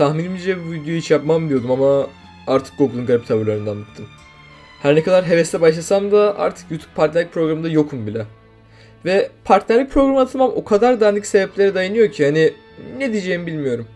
Tahminimce bu videoyu hiç yapmam diyordum ama artık Google'ın garip tavırlarından bıktım. Her ne kadar hevesle başlasam da artık YouTube partnerlik programında yokum bile. Ve partnerlik programına atılmam o kadar dandik sebeplere dayanıyor ki hani ne diyeceğimi bilmiyorum.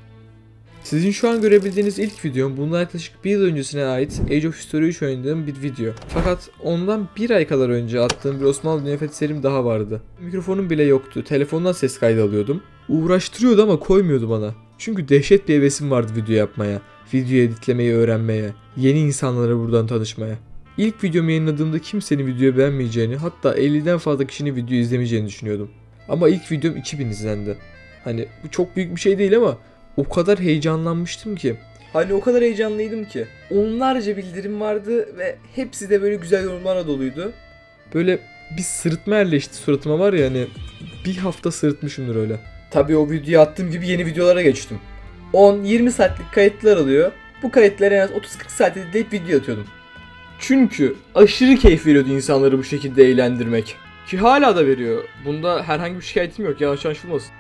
Sizin şu an görebildiğiniz ilk videom bundan yaklaşık bir yıl öncesine ait Age of History 3 oynadığım bir video. Fakat ondan bir ay kadar önce attığım bir Osmanlı Dünya Fethi serim daha vardı. Mikrofonum bile yoktu. Telefondan ses kaydı alıyordum. Uğraştırıyordu ama koymuyordu bana. Çünkü dehşet bir hevesim vardı video yapmaya. Video editlemeyi öğrenmeye. Yeni insanlara buradan tanışmaya. İlk videomu yayınladığımda kimsenin videoyu beğenmeyeceğini hatta 50'den fazla kişinin video izlemeyeceğini düşünüyordum. Ama ilk videom 2000 izlendi. Hani bu çok büyük bir şey değil ama o kadar heyecanlanmıştım ki. Hani o kadar heyecanlıydım ki. Onlarca bildirim vardı ve hepsi de böyle güzel yorumlarla doluydu. Böyle bir sırıtma yerleşti suratıma var ya hani bir hafta sırıtmışımdır öyle. Tabii o videoyu attığım gibi yeni videolara geçtim. 10-20 saatlik kayıtlar alıyor. Bu kayıtları en az 30-40 saat editleyip video atıyordum. Çünkü aşırı keyif veriyordu insanları bu şekilde eğlendirmek. Ki hala da veriyor. Bunda herhangi bir şikayetim yok yanlış anlaşılmasın.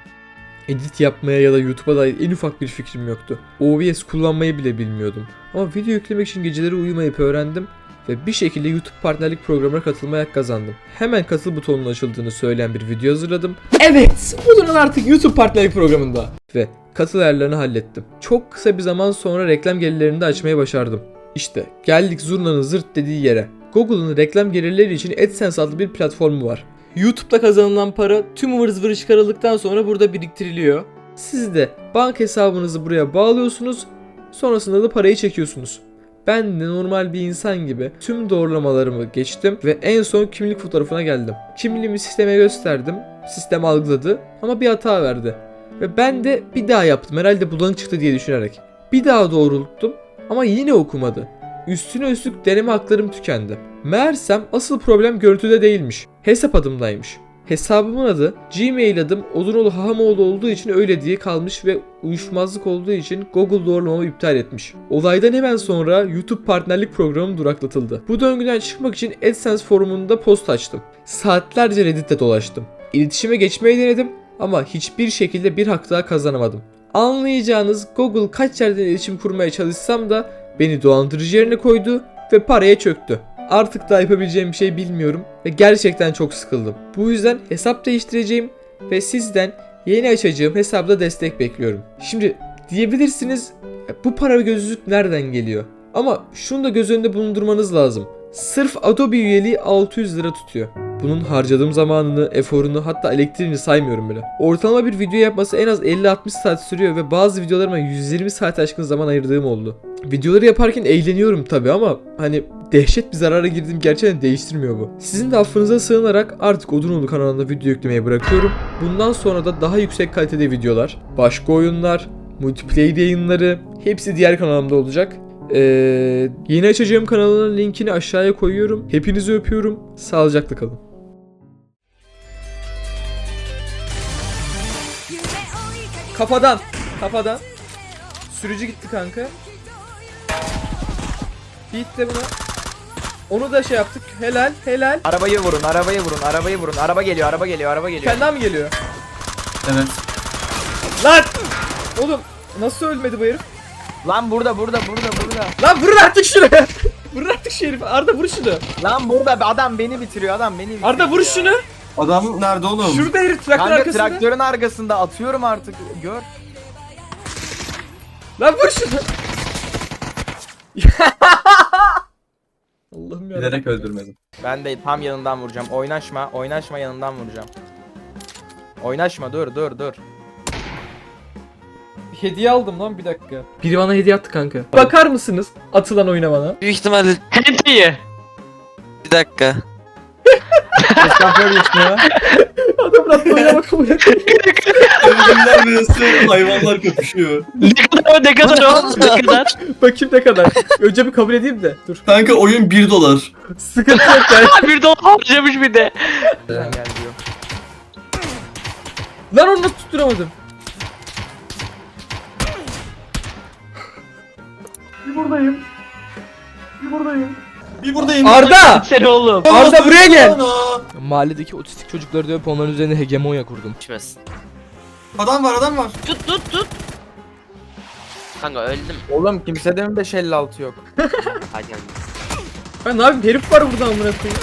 Edit yapmaya ya da YouTube'a dair en ufak bir fikrim yoktu. OBS kullanmayı bile bilmiyordum. Ama video yüklemek için geceleri uyumayıp öğrendim ve bir şekilde YouTube partnerlik programına katılmaya kazandım. Hemen katıl butonunun açıldığını söyleyen bir video hazırladım. Evet, Udun'un artık YouTube partnerlik programında. Ve katıl ayarlarını hallettim. Çok kısa bir zaman sonra reklam gelirlerini de açmayı başardım. İşte geldik zurnanın zırt dediği yere. Google'ın reklam gelirleri için AdSense adlı bir platformu var. YouTube'da kazanılan para tüm ıvır zıvırı çıkarıldıktan sonra burada biriktiriliyor. Siz de bank hesabınızı buraya bağlıyorsunuz. Sonrasında da parayı çekiyorsunuz. Ben de normal bir insan gibi tüm doğrulamalarımı geçtim ve en son kimlik fotoğrafına geldim. Kimliğimi sisteme gösterdim. Sistem algıladı ama bir hata verdi. Ve ben de bir daha yaptım herhalde bulanık çıktı diye düşünerek. Bir daha doğrulttum ama yine okumadı. Üstüne üstlük deneme haklarım tükendi. Meğersem asıl problem görüntüde değilmiş. Hesap adımdaymış. Hesabımın adı Gmail adım Odunoğlu Hahamoğlu olduğu için öyle diye kalmış ve uyuşmazlık olduğu için Google doğrulamamı iptal etmiş. Olaydan hemen sonra YouTube partnerlik programım duraklatıldı. Bu döngüden çıkmak için AdSense forumunda post açtım. Saatlerce Reddit'te dolaştım. İletişime geçmeyi denedim ama hiçbir şekilde bir hak daha kazanamadım. Anlayacağınız Google kaç yerden iletişim kurmaya çalışsam da beni dolandırıcı yerine koydu ve paraya çöktü. Artık daha yapabileceğim bir şey bilmiyorum ve gerçekten çok sıkıldım. Bu yüzden hesap değiştireceğim ve sizden yeni açacağım hesapta destek bekliyorum. Şimdi diyebilirsiniz "E, bu para gözlük nereden geliyor? Ama şunu da göz önünde bulundurmanız lazım. Sırf Adobe üyeliği 600 lira tutuyor. Bunun harcadığım zamanını, eforunu hatta elektriğini saymıyorum bile. Ortalama bir video yapması en az 50-60 saat sürüyor ve bazı videolarıma 120 saat aşkın zaman ayırdığım oldu. Videoları yaparken eğleniyorum tabi ama hani dehşet bir zarara girdiğim gerçekten değiştirmiyor bu. Sizin de affınıza sığınarak artık Odunoğlu kanalında video yüklemeyi bırakıyorum. Bundan sonra da daha yüksek kalitede videolar, başka oyunlar, multiplayer yayınları hepsi diğer kanalımda olacak. Ee, yeni açacağım kanalın linkini aşağıya koyuyorum. Hepinizi öpüyorum. Sağlıcakla kalın. Kafadan. Kafadan. Sürücü gitti kanka. Bitti buna. Onu da şey yaptık. Helal, helal. Arabayı vurun, arabayı vurun, arabayı vurun. Araba geliyor, araba geliyor, araba geliyor. Senden mi geliyor? Evet. Lan! Oğlum nasıl ölmedi bu herif? Lan burada, burada, burada, burada. Lan vurun artık şunu. vurun artık şu herifi. Arda vur şunu. Lan burada adam beni bitiriyor, adam beni bitiriyor. Arda vur ya. şunu. Adam nerede oğlum? Şurada herif traktör Kanka arkasında. traktörün arkasında atıyorum artık. Gör. Lan vur şunu. Bilerek öldürmedim. Ben de tam yanından vuracağım. Oynaşma, oynaşma yanından vuracağım. Oynaşma, dur, dur, dur. Hediye aldım lan bir dakika. Biri bana hediye attı kanka. Bakar mısınız atılan oyuna bana? Büyük ihtimalle hediye. Bir dakika. Şoför ismi ya. Adam attığı oyuna bak kabul et. Ölümler birisi hayvanlar köpüşüyor. Ne kadar ne kadar o ne kadar. Bakayım ne kadar. Önce bir kabul edeyim de. Dur. Kanka oyun 1 dolar. Sıkıntı yok yani. bir dolar harcamış bir de. Sen gel diyor. Lan onu nasıl tutturamadım? Bir buradayım. Arda! Sen oğlum. Arda buraya gel. Mahalledeki otistik çocukları dövüp onların üzerine hegemonya kurdum. Düşmez. Adam var adam var. Tut tut tut. Kanka öldüm. Oğlum kimsede mi 556 yok? Hadi yani. Ben ne yapayım herif var burada amına koyayım.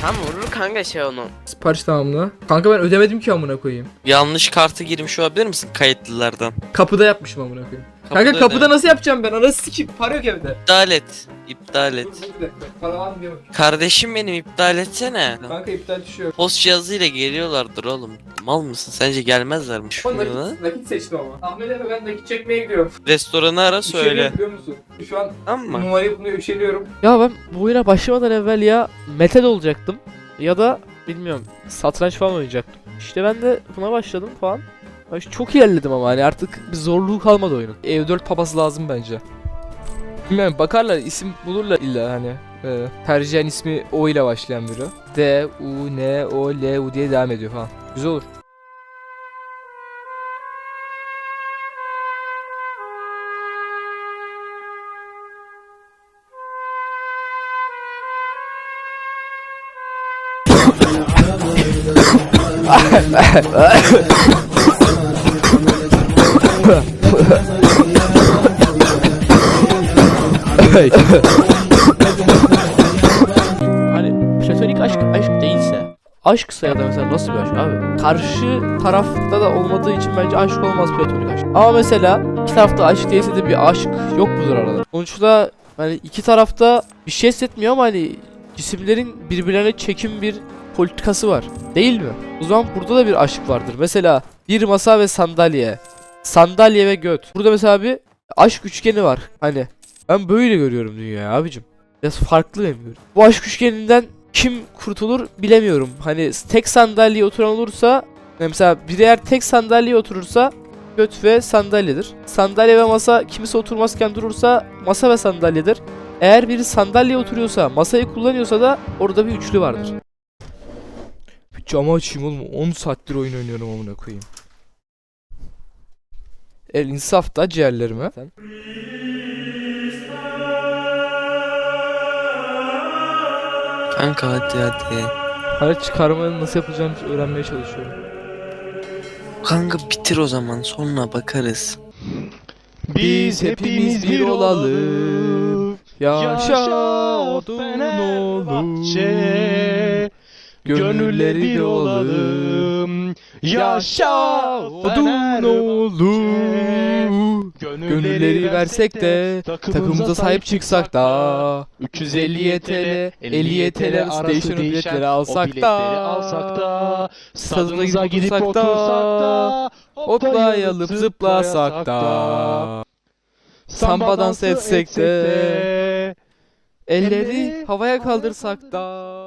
Tam vurur kanka şey onu. Sipariş tamamla. Kanka ben ödemedim ki amına koyayım. Yanlış kartı girmiş olabilir misin kayıtlılardan? Kapıda yapmışım amına koyayım. Kapıda Kanka kapıda nasıl yapacağım ben? Anası sikip para yok evde. İptal et. İptal et. Dur, dur, bir dakika. Para var mı diye bakayım. Kardeşim benim iptal etsene. Kanka iptal düşüyor. Post cihazıyla geliyorlardır oğlum. Mal mısın? Sence gelmezler mi? Nakit, nakit seçtim ama. Ahmet Efe ben nakit çekmeye gidiyorum. Restoranı ara söyle. Üşeniyorum biliyor musun? Şu an Tamam mı? numarayı buluyor üşeniyorum. Ya ben bu oyuna başlamadan evvel ya metal olacaktım ya da bilmiyorum satranç falan oynayacaktım. İşte ben de buna başladım falan. İşte Çok ilerledim ama hani artık bir zorluğu kalmadı oyunun. Ev 4 papası lazım bence. Bilmiyorum bakarlar isim bulurlar illa hani. E, tercihen ismi O ile başlayan biri. D, U, N, O, L, U diye devam ediyor falan. Güzel olur. Hani platonik aşk aşk değilse aşksa ya da mesela nasıl bir aşk abi? Karşı tarafta da olmadığı için bence aşk olmaz platonik aşk. Ama mesela iki tarafta aşk değilse de bir aşk yok mudur arada? Sonuçta hani iki tarafta bir şey hissetmiyor ama hani cisimlerin birbirlerine çekim bir politikası var. Değil mi? O zaman burada da bir aşk vardır. Mesela bir masa ve sandalye. Sandalye ve göt. Burada mesela bir aşk üçgeni var. Hani ben böyle görüyorum dünyayı abicim. Biraz farklı görüşüm. Bu aşk üçgeninden kim kurtulur bilemiyorum. Hani tek sandalyeye oturan olursa mesela biri eğer tek sandalyeye oturursa göt ve sandalyedir. Sandalye ve masa kimse oturmazken durursa masa ve sandalyedir. Eğer biri sandalyeye oturuyorsa masayı kullanıyorsa da orada bir üçlü vardır. Camı açayım oğlum 10 saattir oyun oynuyorum amına koyayım. El insaf da ciğerlerime. Kanka hadi hadi. Para çıkarmanın nasıl yapılacağını öğrenmeye çalışıyorum. Kanka bitir o zaman sonra bakarız. Biz hepimiz bir olalım. Yaşa odun olur. Gönülleri bir olalım. Yaşa odun olur. Gönülleri versek de takımımıza sahip çıksak da 350 TL 50 TL station biletleri alsak da stadımıza gidip otursak da hoplayalım zıplasak da. samba dans etsek de elleri havaya kaldırsak da